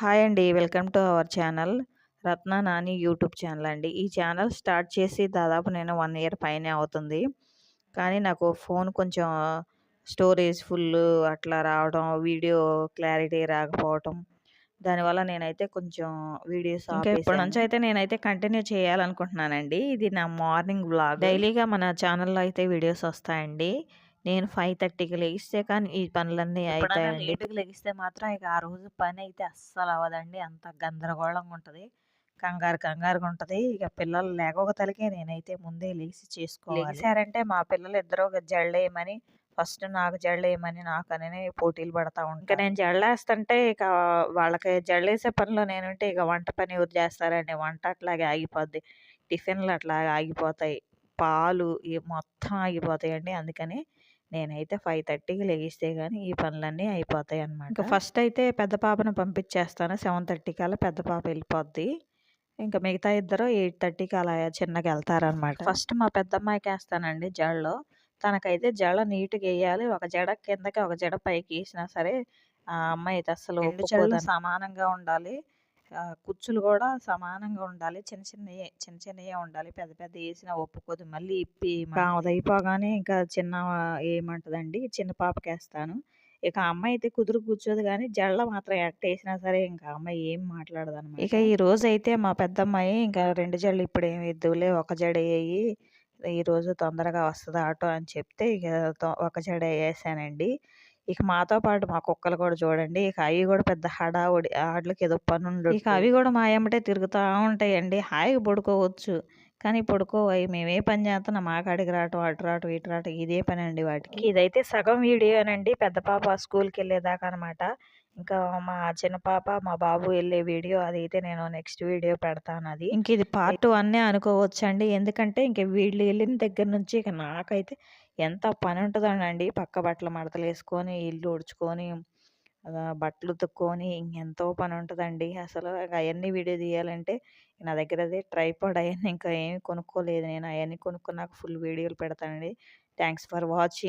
Hi అండి. Welcome to our channel Ratna Nani YouTube channel అండి. ఈ ఛానల్ స్టార్ట్ చేసి దాదాపు నేను వన్ ఇయర్ పైనే అవుతుంది. కానీ నాకు ఫోన్ కొంచెం స్టోరేజ్ ఫుల్ అట్లా రావడం వీడియో క్లారిటీ రాకపోవటం దానివల్ల నేనైతే కొంచెం వీడియోస్ ఇప్పటి నుంచి అయితే నేనైతే కంటిన్యూ చేయాలనుకుంటున్నానండి. ఇది నా మార్నింగ్ బ్లాగ్ డైలీగా మన ఛానల్లో అయితే వీడియోస్ వస్తాయండి. నేను ఫైవ్ థర్టీకి లెగిస్తే కానీ ఈ పనులన్నీ అవుతాయండి లేటుకి లెగిస్తే మాత్రం ఇక ఆ రోజు పని అయితే అస్సలు అవ్వదండి. అంత గందరగోళంగా ఉంటుంది. కంగారు కంగారుగా ఉంటుంది. ఇక పిల్లలు లేకపోక తలకే నేనైతే ముందే లేచి చేసుకోవాలి. లేచారంటే మా పిల్లలు ఇద్దరు జళ్ళేయమని ఫస్ట్ నాకు జళ్ళేయమని నాకు అని పోటీలు పడతా ఉంటాను ఇంకా నేను జళ్ళేస్తుంటే ఇక వాళ్ళకి జళ్ళేసే పనిలో నేనుంటే ఇక వంట పని ఎవరు చేస్తారండి. వంట అట్లాగే ఆగిపోద్ది. టిఫిన్లు అట్లాగే ఆగిపోతాయి. పాలు మొత్తం ఆగిపోతాయండి అందుకని నేనైతే ఫైవ్ థర్టీకి లెగిస్తే కానీ ఈ పనులన్నీ అయిపోతాయి అనమాట ఇంకా ఫస్ట్ అయితే పెద్ద పాపను పంపించేస్తాను. సెవెన్ థర్టీకి అలా పెద్ద పాప వెళ్ళిపోద్ది. ఇంకా మిగతా ఇద్దరు ఎయిట్ థర్టీకి అలా చిన్నగా వెళ్తారనమాట ఫస్ట్ మా పెద్దమ్మాయికి వేస్తానండి జడలో. తనకైతే జడ నీట్గా వేయాలి. ఒక జడ కిందకి ఒక జడ పైకి వేసినా సరే ఆ అమ్మాయి అయితే అసలు సమానంగా ఉండాలి. కుచ్చులు కూడా సమానంగా ఉండాలి. చిన్న చిన్నవి చిన్న చిన్నవే ఉండాలి. పెద్ద పెద్ద వేసినా ఒప్పుకోదు. మళ్ళీ ఇప్పి అది అయిపోగానే ఇంకా చిన్న ఏమంటదండి? చిన్న పాపకి వేస్తాను ఇక అమ్మాయి అయితే కుదురు కూర్చోదు కానీ జళ్ళ మాత్రం ఎట్టేసినా సరే ఇంకా అమ్మాయి ఏం మాట్లాడదు అనమాట ఇక ఈ రోజు అయితే మా పెద్దమ్మాయి ఇంకా రెండు జళ్ళు ఇప్పుడు ఏమి ఇద్దులే ఒక జడ వేయి ఈ రోజు తొందరగా వస్తుంది ఆటో అని చెప్తే ఇక ఒక జడ వేసానండి ఇక మాతో పాటు మా కుక్కలు కూడా చూడండి. ఇక అవి కూడా పెద్ద హడావుడి. ఆటలకి ఏదో పని ఇక అవి కూడా మా ఏమంటే తిరుగుతూ ఉంటాయండి. హాయిగా పడుకోవచ్చు. కానీ పడుకోవాయి మేమే పని చేస్తున్నాం మా కాడికి రావటం అటు రావటం ఇటు రావటం ఇదే పని అండి వాటికి. ఇదైతే సగం వీడియోనండి. పెద్ద పాప స్కూల్కి వెళ్ళేదాకా అనమాట ఇంకా మా చిన్న పాప మా బాబు వెళ్ళే వీడియో అదైతే నేను నెక్స్ట్ వీడియో పెడతాను అది ఇంక ఇది పార్ట్ వన్నే అనుకోవచ్చు అండి ఎందుకంటే ఇంక వీళ్ళు వెళ్ళిన దగ్గర నుంచి ఇక నాకైతే ఎంత పని ఉంటుందోనండి. పక్క బట్టలు మడతలు వేసుకొని ఇల్లు ఉడుచుకొని బట్టలు ఉతుక్కొని ఇంకెంతో పని ఉంటుందండి అసలు అవన్నీ వీడియో తీయాలంటే నా దగ్గర అదే ట్రైపాడ్ అవన్నీ ఇంకా ఏమి కొనుక్కోలేదు. నేను అవన్నీ కొనుక్కున్నాక ఫుల్ వీడియోలు పెడతానండి. Thanks for watching.